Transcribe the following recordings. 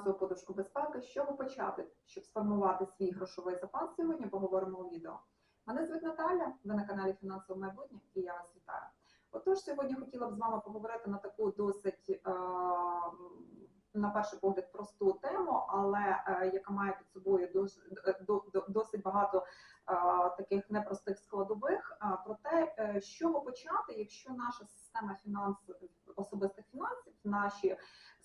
фінансову подушку безпеки. З чого почати, щоб сформувати свій грошовий запас? Сьогодні поговоримо у відео. Мене звуть Наталя, ви на каналі Фінансове майбутнє і я вас вітаю. Отож, сьогодні хотіла б з вами поговорити на таку досить, е, на перший погляд, просту тему, але е, яка має під собою е, до- до- досить багато таких непростих складових. Про те, з чого почати, якщо наша система фінансів, особистих фінансів, наші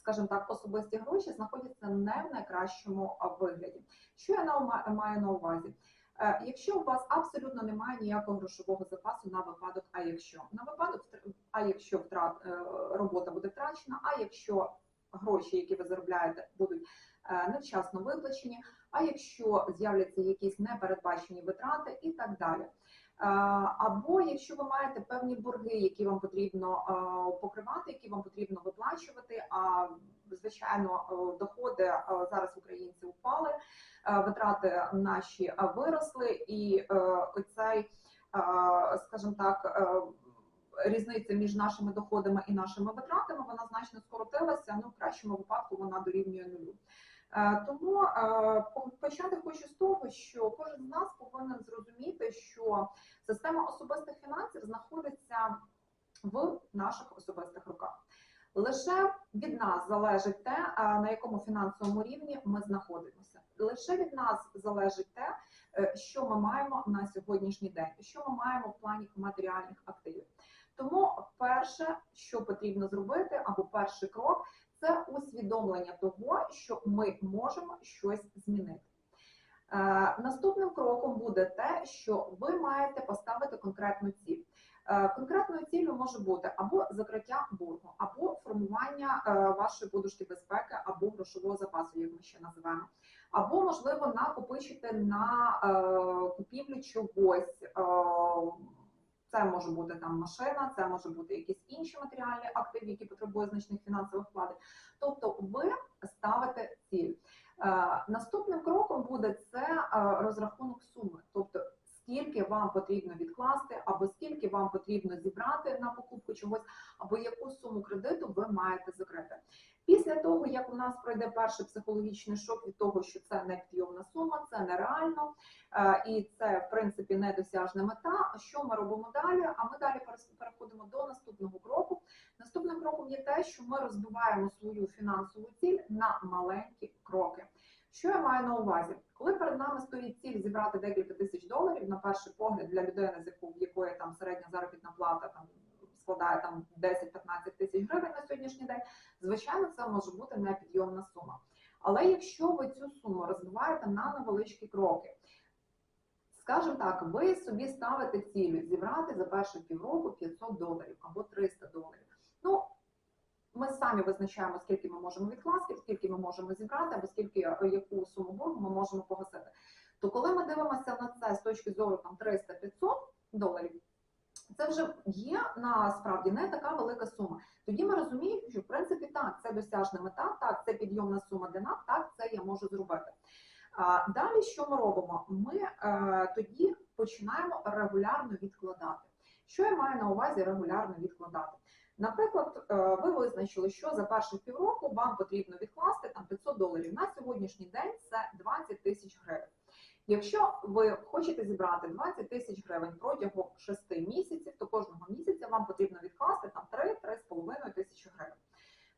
скажімо так, особисті гроші знаходяться не в найкращому вигляді. Що я маю на увазі? Е, Якщо у вас абсолютно немає ніякого грошового запасу на випадок, а якщо на випадок, а якщо втрат е, робота буде втрачена, а якщо гроші, які ви заробляєте, будуть е, невчасно виплачені, а якщо з'являться якісь непередбачені витрати і так далі. Е, Або якщо ви маєте певні борги, які вам потрібно е, покривати, які вам потрібно виплачувати. А звичайно, е, доходи зараз українці впали, витрати наші виросли, і оцей, скажімо так, різниця між нашими доходами і нашими витратами вона значно скоротилася. Ну в кращому випадку вона дорівнює нулю. Е, Тому е, почати хочу з того, що кожен з нас повинен зрозуміти, що система особистих фінансів знаходиться в наших особистих руках. Лише від нас залежить те, е, на якому фінансовому рівні ми знаходимося. Лише від нас залежить те, що ми маємо на сьогоднішній день, що ми маємо в плані матеріальних активів. Тому перше, що потрібно зробити, або перший крок, це усвідомлення того, що ми можемо щось змінити. Е, Наступним кроком буде те, що ви маєте поставити конкретну ціль. Е, Конкретною ціллю може бути або закриття боргу, або формування е, вашої подушки безпеки, або грошового запасу, як ми ще називаємо, або можливо накопичити на купівлю чогось. Це може бути там машина, це може бути якісь інші матеріальні активи, які потребують значних фінансових вкладів. Тобто, ви ставите ціль. Е, Наступним кроком буде це е, розрахунок суми, тобто скільки вам потрібно відкласти, або скільки вам потрібно зібрати на покупку чогось, або яку суму кредиту ви маєте закрити. Після того, як у нас пройде перший психологічний шок від того, що це непідйомна сума, це нереально е, і це в принципі недосяжна мета. Що ми робимо далі? А ми далі переходимо до наступного кроку. Наступним кроком є те, що ми розбиваємо свою фінансову ціль на маленькі кроки. Що я маю на увазі? Коли перед нами стоїть ціль зібрати декілька тисяч доларів, на перший погляд для людини, з яку в якої там середня заробітна плата там складає там 10-15 тисяч гривень на сьогоднішній день, звичайно, це може бути непідйомна сума. Але якщо ви цю суму розбиваєте на невеличкі кроки, скажімо так, ви собі ставите ціль зібрати за перші півроку 500 доларів або 300 доларів. Ну, ми самі визначаємо, скільки ми можемо відкласти, скільки ми можемо зібрати, або скільки е, яку суму боргу ми можемо погасити. То коли ми дивимося на це з точки зору там 300-500 доларів, це вже є насправді не така велика сума. Тоді ми розуміємо, що в принципі так, це досяжна мета, так, це підйомна сума для нас, так, це я можу зробити. А, далі що ми робимо? Ми е, тоді починаємо регулярно відкладати. Що я маю на увазі регулярно відкладати? Наприклад, е, ви визначили, що за перші півроку вам потрібно відкласти там 500 доларів. На сьогоднішній день це 20 тисяч гривень. Якщо ви хочете зібрати 20 тисяч гривень протягом 6 місяців, то кожного місяця вам потрібно відкласти там 3-3,5 тисячі гривень.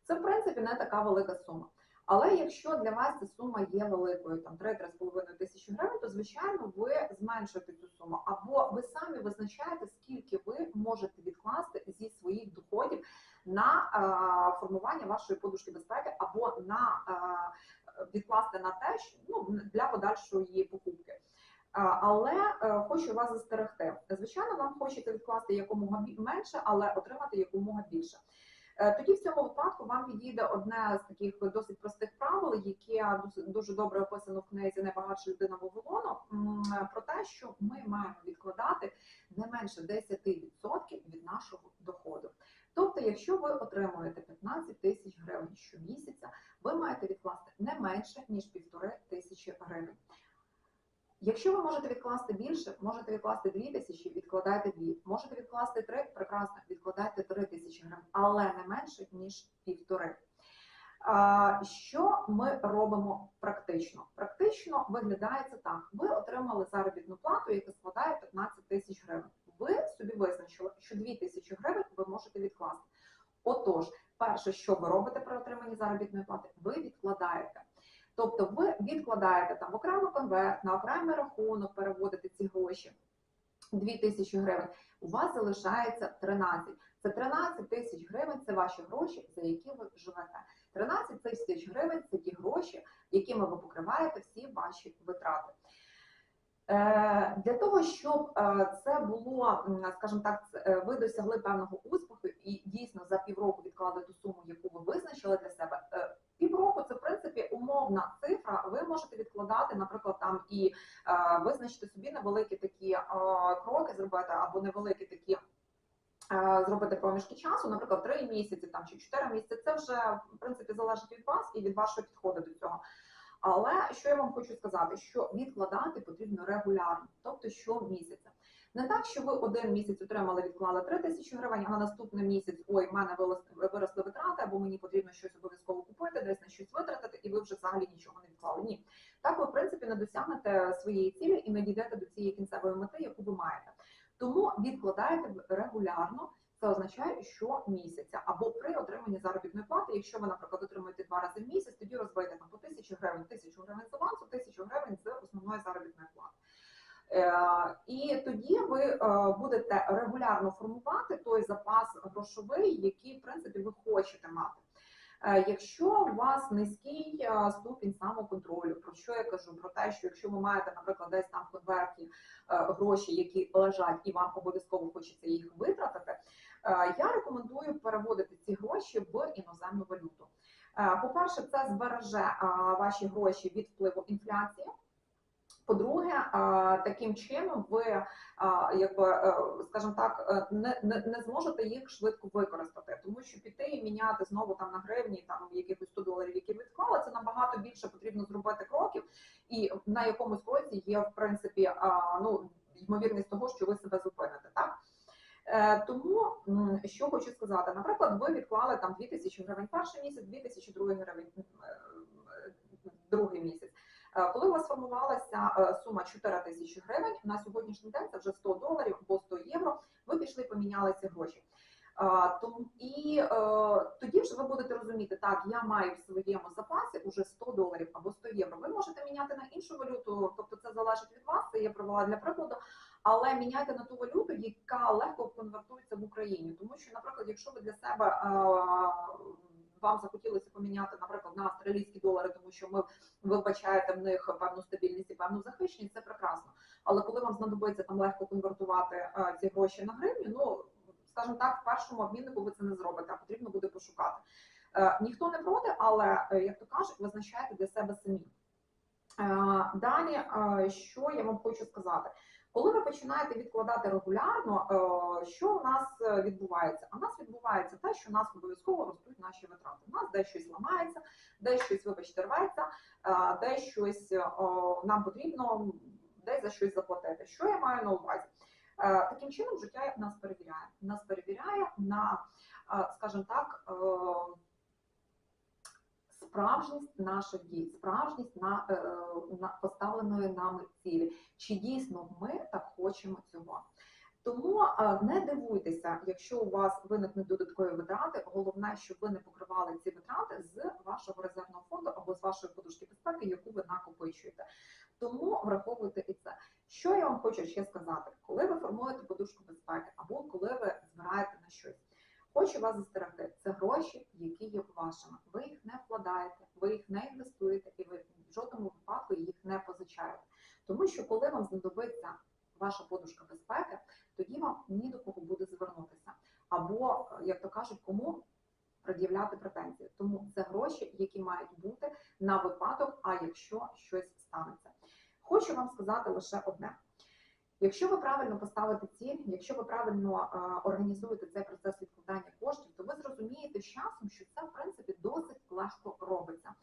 Це в принципі не така велика сума. Але якщо для вас ця сума є великою, там 3-3,5 тисячі гривень, то звичайно ви зменшуєте цю суму, або ви самі визначаєте, скільки ви можете відкласти зі своїх доходів на е, формування вашої подушки безпеки, або на е, відкласти на те, що ну для подальшої покупки. Але е, хочу вас застерегти. Звичайно, вам хочеться відкласти якомога менше, але отримати якомога більше. Е, Тоді в цьому випадку вам підійде одне з таких досить простих правил, яке дуже добре описано в книзі Найбагатша людина Вавилону, про те, що ми маємо відкладати не менше 10% від нашого доходу. Тобто, якщо ви отримуєте 15 тисяч гривень щомісяця, ви маєте відкласти не менше ніж півтори тисячі гривень. Якщо ви можете відкласти більше, можете відкласти 2 тисячі, відкладайте 2. Можете відкласти 3, прекрасно, відкладайте 3 тисячі гривень, але не менше, ніж півтори. Що ми робимо практично? Практично виглядає це так: ви отримали заробітну плату, яка складає 15 тисяч гривень. Ви собі визначили, що 2 тисячі гривень ви можете відкласти. Отож, перше, що ви робите при отриманні заробітної плати, ви відкладаєте. Тобто ви відкладаєте там окремий конверт, на окремий рахунок переводите ці гроші. 2 тисячі гривень, у вас залишається 13. Це 13 тисяч гривень, це ваші гроші, за які ви живете. 13 тисяч гривень це ті гроші, якими ви покриваєте всі ваші витрати. Е, Для того, щоб е, це було, скажімо так, е, ви досягли певного успіху і дійсно за півроку відклали ту суму, яку ви визначили для себе. Півроку це в принципі умовна цифра. Ви можете відкладати, наприклад, там і е, визначити собі невеликі такі е, кроки, зробити або невеликі такі. е, Зробити проміжки часу, наприклад, 3 місяці там чи 4 місяці. Це вже в принципі залежить від вас і від вашого підходу до цього. Але що я вам хочу сказати, що відкладати потрібно регулярно, тобто щомісяця. Не так, що ви один місяць отримали, відклали 3 тисячі гривень, а на наступний місяць ой, в мене виросли витрати, або мені потрібно щось обов'язково купити, десь на щось витратити, і ви вже взагалі нічого не відклали. Ні, так ви в принципі не досягнете своєї цілі і не дійдете до цієї кінцевої мети, яку ви маєте. Тому відкладаєте регулярно. Це означає, що місяця або при отриманні заробітної плати, якщо ви, наприклад, отримуєте два рази в місяць, тоді розбийте там по тисячі гривень, тисячу гривень з авансу, тисячу гривень з основної заробітної плати. Е, і тоді ви е, будете регулярно формувати той запас грошовий, який в принципі ви хочете мати. Е, Якщо у вас низький ступінь самоконтролю, про що я кажу? Про те, що якщо ви маєте, наприклад, десь там в конверті гроші, які лежать, і вам обов'язково хочеться їх витратити, я рекомендую переводити ці гроші в іноземну валюту. Е, По-перше, це збереже ваші гроші від впливу інфляції. По-друге, таким чином ви, якби, е, скажімо так, е, не, не, не зможете їх швидко використати, тому що піти і міняти знову там на гривні, там якихось 100 доларів, які відклали, це набагато більше потрібно зробити кроків, і на якомусь кроці є в принципі ну, ймовірність того, що ви себе зупините. Так? Е, Тому що хочу сказати, наприклад, ви відклали там 2000 гривень перший місяць, 2000 другий гривень другий місяць. Е, Коли у вас формувалася е, сума 4 тисячі гривень, на сьогоднішній день це вже 100 доларів або 100 євро, ви пішли поміняли ці гроші. Е, і тоді вже ви будете розуміти, так я маю в своєму запасі уже 100 доларів або 100 євро. Ви можете міняти на іншу валюту, тобто це залежить від вас. Це я провела для прикладу, але міняйте на ту валюту, яка легко конвертується в Україні. Тому що, наприклад, якщо ви для себе вам захотілося поміняти, наприклад, на австралійські долари, тому що ми ви вбачаєте в них певну стабільність і певну захищеність, це прекрасно. Але коли вам знадобиться там легко конвертувати е, ці гроші на гривню, ну скажімо так, в першому обміннику ви це не зробите, а потрібно буде пошукати. Е, ніхто не проти, але е, як то кажуть, визначайте для себе самі. Далі, що я вам хочу сказати. Коли ви починаєте відкладати регулярно, е, що у нас е, відбувається? А у нас відбувається те, що у нас обов'язково ростуть наші витрати. У нас десь щось ламається, десь щось, вибачте, рветься, е, десь щось нам потрібно десь за щось заплатити. Що я маю на увазі? Таким чином життя нас перевіряє. Нас перевіряє на, скажімо так, справжність наших дій, справжність на, е, на поставленої нами цілі. Чи дійсно ми так хочемо цього? Тому е, не дивуйтеся, якщо у вас виникнуть додаткові витрати. Головне, щоб ви не покривали ці витрати з вашого резервного фонду або з вашої подушки безпеки, яку ви накопичуєте. Тому враховуйте і це. Що я вам хочу ще сказати, коли ви формуєте подушку безпеки, або коли ви збираєте на щось. Хочу вас застерегти, це гроші, які є вашими. Ви їх не вкладаєте, ви їх не інвестуєте і ви в жодному випадку їх не позичаєте. Тому що коли вам знадобиться ваша подушка безпеки, тоді вам ні до кого буде звернутися. Або, як то кажуть, кому пред'являти претензії. Тому це гроші, які мають бути на випадок, а якщо щось станеться. Хочу вам сказати лише одне. Якщо ви правильно поставите ціль, якщо ви правильно е, організуєте цей процес відкладання коштів, то ви зрозумієте з часом, що це в принципі досить легко робиться.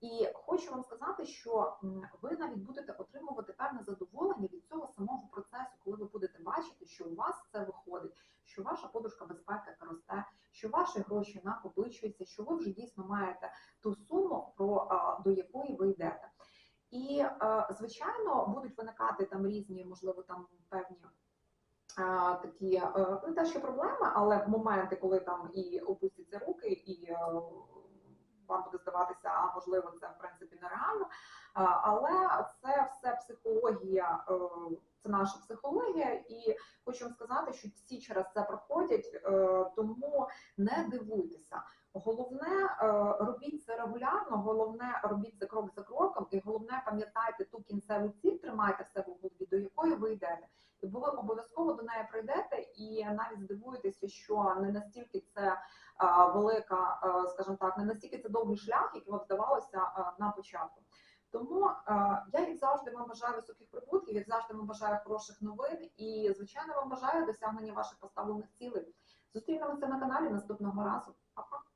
І хочу вам сказати, що ви навіть будете отримувати певне задоволення від цього самого процесу, коли ви будете бачити, що у вас це виходить, що ваша подушка безпеки росте, що ваші гроші накопичуються, що ви вже дійсно маєте ту суму, про до якої ви йдете. І звичайно будуть виникати там різні, можливо, там певні. Такі е, не те, що проблеми, але моменти, коли там і опустяться руки, і е, вам буде здаватися, а можливо, це в принципі нереально. Але це все психологія, е, це наша психологія, і хочу вам сказати, що всі через це проходять, е, тому не дивуйтеся. Головне, е, робіть це регулярно, головне робіть це крок за кроком, і головне пам'ятайте ту кінцеву ціль, тримайте в себе в голові, до якої ви йдете. І ви обов'язково до неї прийдете, і навіть здивуєтеся, що не настільки це велика, скажімо так, не настільки це довгий шлях, який вам здавалося на початку. Тому я, як завжди, вам бажаю високих прибутків, як завжди вам бажаю хороших новин і, звичайно, вам бажаю досягнення ваших поставлених цілей. Зустрінемося на каналі наступного разу. Па-па!